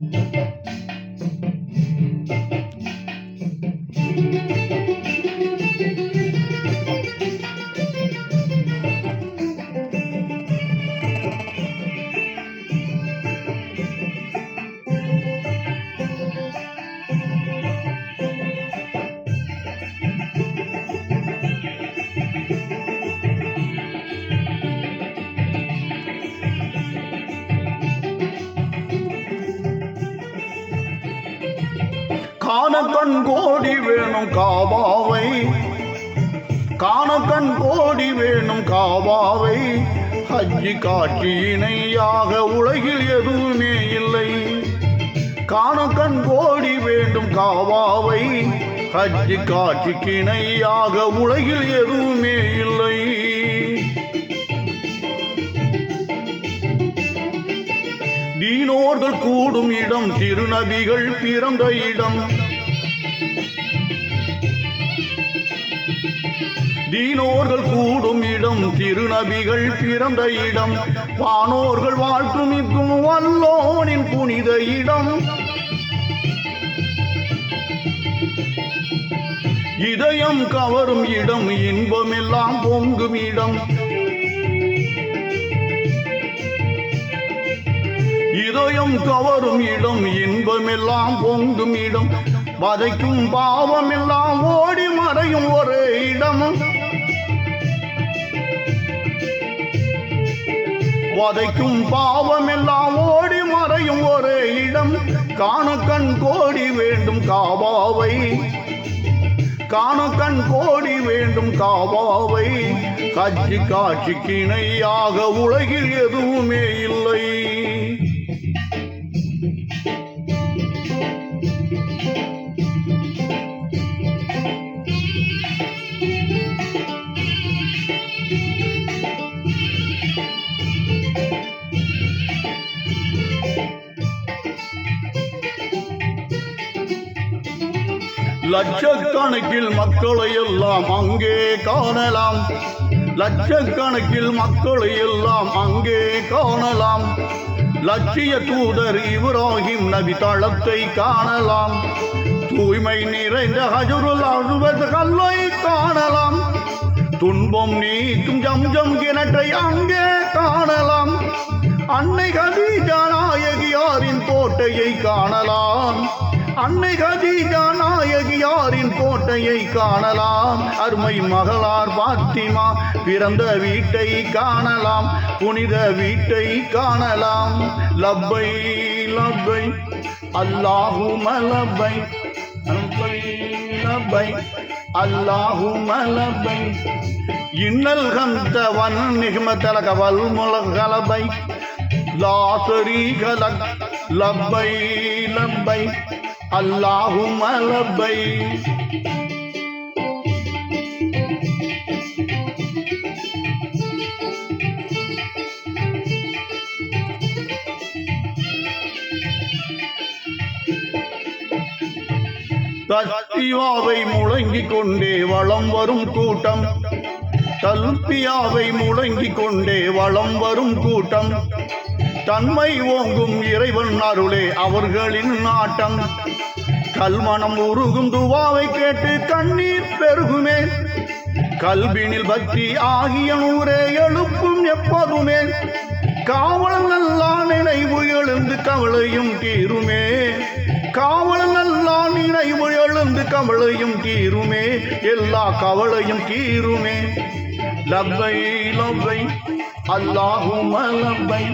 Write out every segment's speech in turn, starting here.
காண கண் கோடி வேணும் காபாவை காண கண் கோடி வேணும் காபாவை ஹஜ்ஜி காட்சி இணையாக உலகில் எதுவுமே இல்லை. காண கண் கோடி வேண்டும் காவாவை. ஹஜ்ஜி காட்சிக்கு இணையாக உலகில் எதுவுமே இல்லை. தீனோர்கள் கூடும் இடம் திருநபிகள் பிறந்த இடம். தீனோர்கள் கூடும் இடம் திருநபிகள் பிறந்த இடம் வானோர்கள் வாழ்த்துமிக்கும் வல்லோனின் புனித இடம். இதயம் கவரும் இடம் இன்பமெல்லாம் பொங்கும் இடம். இதயம் கவரும் இடம் இன்பமெல்லாம் பொங்கும் இடம். வதைக்கும் பாவமெல்லாம் ஓடி மறையும் ஒரே இடம். வதைக்கும் பாவமெல்லாம் ஓடி மறையும் ஒரே இடம். காண கண் கோடி வேண்டும் காவாவை. காண கண் கோடி வேண்டும் காவாவை. காட்சி காட்சிக்கு இணையாக உலகில் எதுவுமே இல்லை. லட்சக்கணக்கில் மக்களை எல்லாம் அங்கே காணலாம். லட்சக்கணக்கில் மக்களை எல்லாம் அங்கே காணலாம். லட்சிய தூதர் இப்ராஹிம் நபி தளத்தை காணலாம். தூய்மை நிறைந்த ஹஜருல் அழுவது கல்லை காணலாம். துன்பம் நீக்கும் ஜம்ஜம் கிணற்றை அங்கே காணலாம். அன்னை கதீஜா நாயகியாரின் கோட்டையை காணலாம். அன்னை கதீஜா நாயகியாரின் கோட்டையை காணலாம். அருமை மகளார் பாத்திமா பிறந்த வீட்டை காணலாம். புனித வீட்டை காணலாம். லப்பை லப்பை அல்லாஹும லப்பை லப்பை அல்லாஹும லப்பை இன்னல் கந்தவன் நிகமத்தலக வல்முலகலபை லா ஷரீக லக் லப்பை லப்பை. அல்லாஹும லப்பை தத்தியாவை முழங்கிக் கொண்டே வளம் வரும் கூட்டம். தல்பியாவை முழங்கிக் கொண்டே வளம் வரும் கூட்டம். தன்மை ஓங்கும் இறைவன் அருளே அவர்களின் நாட்டம். கல்மனம் உருகும் துவாவை கேட்டு கண்ணீர் பெருகுமே. கல்வினில் பக்தி ஆகிய நூரே எழுப்பும் எப்போதுமே. காவல் நல்லா நினைவு எழுந்து கவலையும் தீருமே. காவல் நல்லா நினைவு எழுந்து கவலையும் தீருமே. எல்லா கவலையும் தீருமே. லப்பை லப்பை அல்லாஹும் லப்பை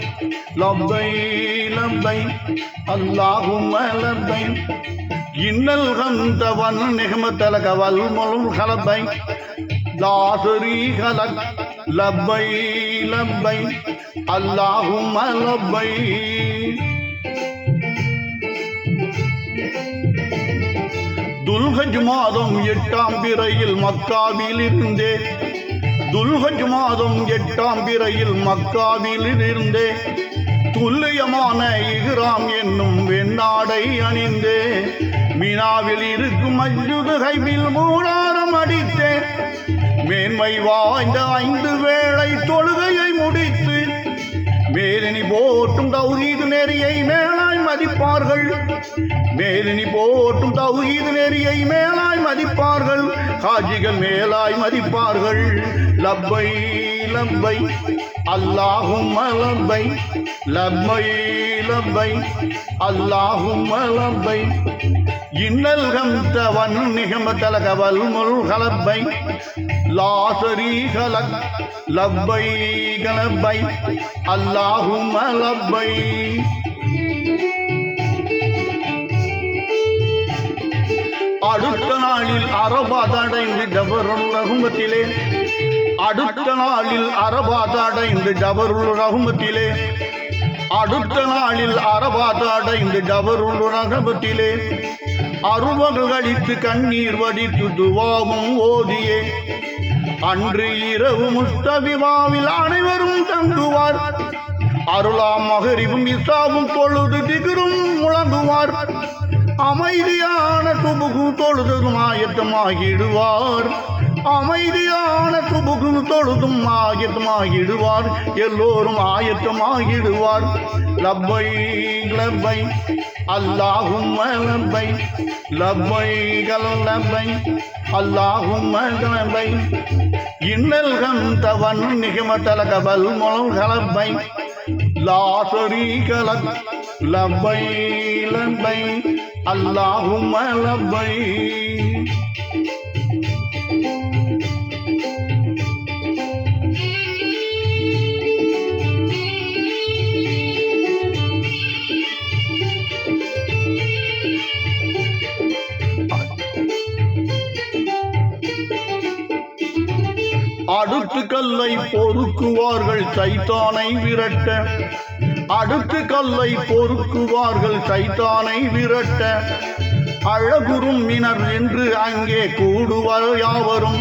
லப்பை லப்பை அல்லாஹும் லப்பை இன்னல் கந்தவன் நிகமத்தலக வல்முல் கலப்பை لا شريك لك لبيك لبيك اللهم لبيك துல்ஹஜ் மாதம் எட்டாம் பிறையில் மக்காவில் இருந்தே துல்ஹஜ் மாதம் எட்டாம் பிறையில் மக்காவில் இருந்தே துல்லியமான இஹ்ராம் என்னும் வெண்ணாடை அணிந்தே மீனாவில் இருக்கும் மஜ்ஜுது கைவில் அடித்தேன் மேன்மை வாய்ந்த ஐந்து வேளை தொழுகையை முடித்து மேலினி போட்டும் தௌஹீது நெறியை மேலாய் மதிப்பார்கள். மேலினி போட்டும் தௌஹீது நெறியை மேலாய் மதிப்பார்கள். காஜிகள் மேலாய் மதிப்பார்கள். லப்பை லப்பை அல்லாஹும் லப்பை லப்பை லப்பை அல்லாஹும் லப்பை இன்னல் கந்தவன் நிகமதலகவல் முல் கலப்பை லாசரி கலக் லப்பை கலப்பை அல்லாஹும் லப்பை அடுத்த நாளில் அரபாதடைந்து ஜபருல் ரகுமத்திலே அடுத்த நாளில் அரபாதடைந்து ஜபருல் ரகுமத்திலே அடுத்த நாளில் அரபாதாடைந்து ஜபருல் ரகமத்திலே அருவகள் அழித்து கண்ணீர் வடித்து துவாவும் ஓதியே. அன்று இரவு முஸ்தபிவாவில் அனைவரும் தங்குவார். அருளாம் மகரிவும் இசாவும் தொழுது திகிரும் முழங்குவார். அமைதியான சுபுகு தொழுததும் ஆயத்தமாகிடுவார். அமைதியான தொழுதும் ஆயத்தமாகிடுவார். எல்லோரும் ஆயத்தமாகிடுவார். லப்பை லப்பை அல்லாஹும் லப்பை லப்பை லப்பை அல்லாஹும் லப்பை. இன்னல் கந்தவன் நிகமத்தலகபல் முழல் கலப்பை. லாசரி கலக் லப்பை லப்பை அல்லாஹும் லப்பை. அடுத்து கல்லை பொறுக்குவார்கள் சைத்தானை விரட்ட. அடுத்து கல்லை பொறுக்குவார்கள் சைத்தானை விரட்ட. அழகுறும் மினர் என்று அங்கே கூடுவார் யாவரும்.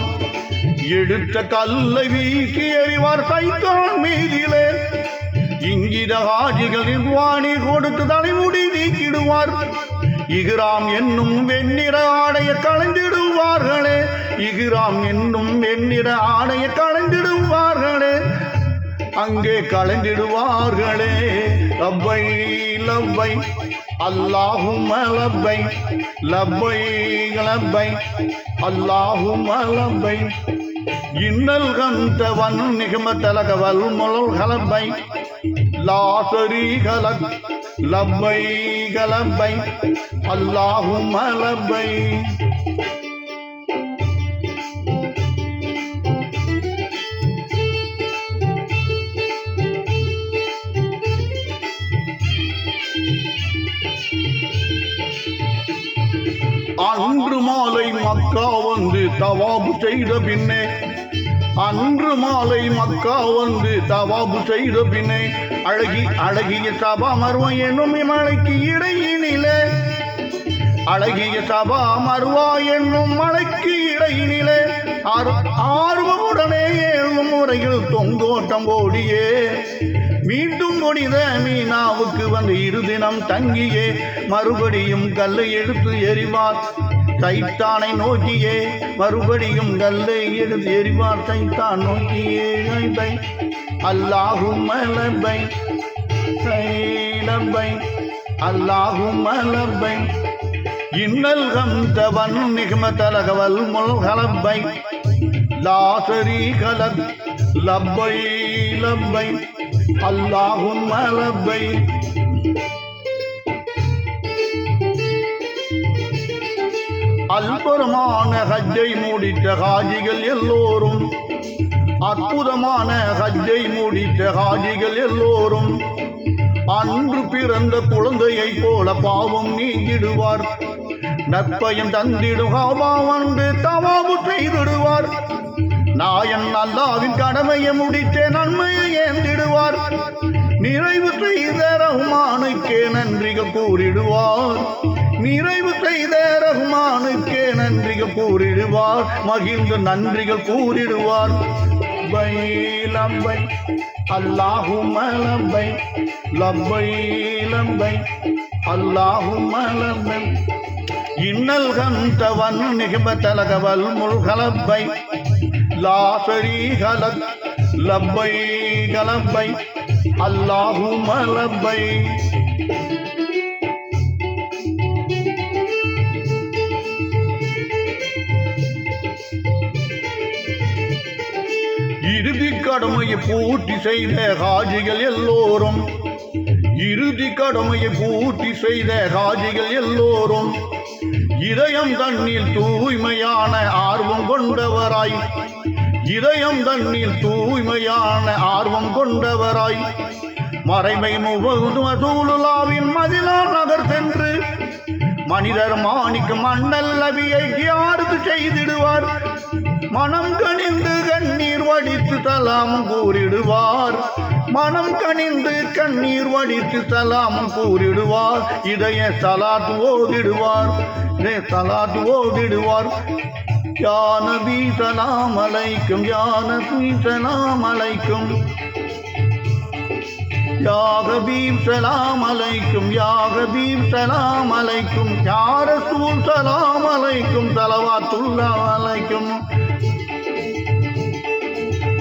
எடுத்த கல்லை வீக்கி எறிவார் சைத்தான் மீதிலே. இங்கித ஹாஜிகளின் வாணி கொடுத்து தலைமுடி நீக்கிடுவார். இகிராம் என்னும் வெண்ணிற ஆடைய களைந்திடுவார்களே இகிராம் என்னும் என்னிட ஆணையை களைந்திடுவார்களே. அங்கே களைந்திடுவார்களே. லப்பை லப்பை அல்லாஹும் லப்பை லப்பை லப்பை அல்லாஹும் லப்பை. இன்னல் கந்தவன் நிகமத்தலகவல் முழல் கலப்பை. லாசரி கலக் லப்பை கலப்பை அல்லாஹும் லப்பை. அன்று மாலை மக்கா வந்து தவாபு செய்த பின்னே. அன்று மாலை மக்கா வந்து தவாபு செய்த பின்னே. அழகி அழகிய சபா மருவ என்னும் மலைக்கு இடையினிலே அழகிய சபா மருவா என்னும் மலைக்கு இடையினிலே ஆர்வமுடனே ஏழும் முறையில் தொங்கோட்டம் ஓடியே மீண்டும் முடித மீனாவுக்கு வந்து இருதினம் தங்கியே மறுபடியும் கல்லை எடுத்து எறிவார் கைத்தானை நோக்கியே மறுபடியும் கல்லை எடுத்து எறிவார் சைத்தான் நோக்கியே ஐபை அல்லாஹும் மலபை லப்பை அல்லாஹும் மலபை. இன்னல் கந்தவன் நிகமதலகவல் முல் கலப்பை. லாசரி கலத் லப்பை லப்பை. அல்லாஹும் லப்பை அல்புறமான ஹஜ்ஜை மூடிட்ட ஹாஜிகள் எல்லோரும் அற்புதமான ஹஜ்ஜை மூடிட்ட ஹாஜிகள் எல்லோரும் அன்று பிறந்த குழந்தையை போல பாவம் நீங்கிடுவார். நற்பயம் தந்திடும் வந்து தவாபு செய்திடுவார். நாயன் அல்லாவின் கடமையை முடித்தே நன்மையை ஏந்திடுவார். நிறைவு செய்த ரஹ்மானுக்கே நன்றிகள் கூறிடுவார். நிறைவு செய்த ரஹ்மானுக்கே நன்றிகள் கூறிடுவார். மகிழ்ந்து நன்றிகள் கூறிடுவார். பை லப்பை அல்லாஹும் லப்பை லப்பை லப்பை அல்லாஹும் லப்பை இன்னல் கந்தவன் நிகமத்தலகவல் முல்கலப்பை லாசரி கலக் லப்பை கலப்பை அல்லாஹு மலபை இறுதி கடமையை பூர்த்தி செய்த காஜிகள் எல்லோரும் இறுதி கடமையை பூர்த்தி செய்த காஜிகள் எல்லோரும் இதயம் தண்ணில் தூய்மையான ஆர்வம் கொண்டவராய் இதயம் தன்னில் தூய்மையான ஆர்வம் கொண்டவராய். மறைமை முகதுலாவின் மதினா நகர் சென்று மனிதர் மாணிக்க மண்ணல் நபியை யாருக்கு செய்திடுவார்? மனம் கணிந்து கண்ணீர் வடித்து தலாம் கூறிடுவார். மனம் கணிந்து கண்ணீர் வடித்து தலாம் கூறிடுவார். இதய தலாத்து ஓதிடுவார். தலாத்து ஓதிடுவார். யா நபி சலாம் அலைக்கும் யா நபி சலாம் அலைக்கும் யா ஹபீப் சலாம் அலைக்கும் யா ஹபீப் சலாம் அலைக்கும் யா ரசூல் சலாம் அலைக்கும் தலவாத்துல்லா அலைக்கும்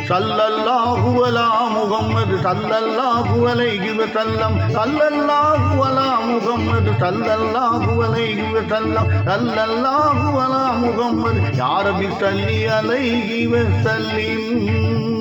சல்லல்லாஹு அலா முகம்மது சல்லல்லாஹு அலைஹி வஸல்லம். சல்லல்லாஹு அலா முகம்மது சல்லல்லாஹு அலைஹி வஸல்லம். சல்லல்லாஹு அலா முகம்மது யா ரபி ஸல்லி அலைஹி வஸல்லிம்.